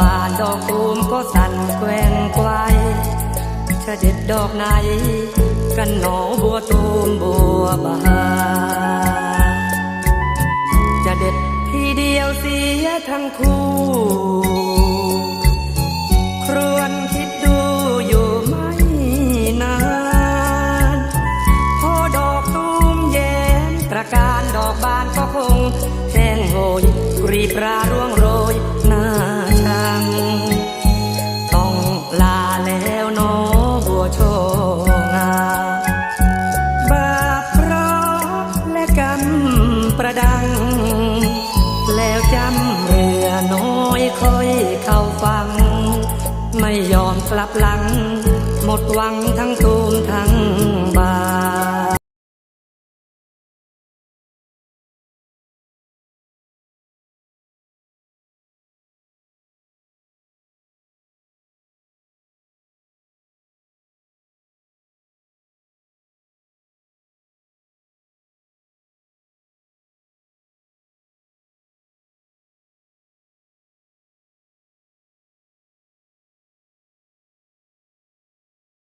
บานดอกตูมก็สั่นแกว่งไกวเธอเด็ดดอกไหน กันหนอบัวตูมบัวบานจะเด็ดทีเดียวเสียทั้งคู่ครวนคิดดูอยู่ไม่นานพอดอกตูมแย้มประการดอกบานก็คงแห้งโหยรีบราร่วงโรยน ไม่ยอมกลับหลัง หมดหวังทั้งตูมทั้งบา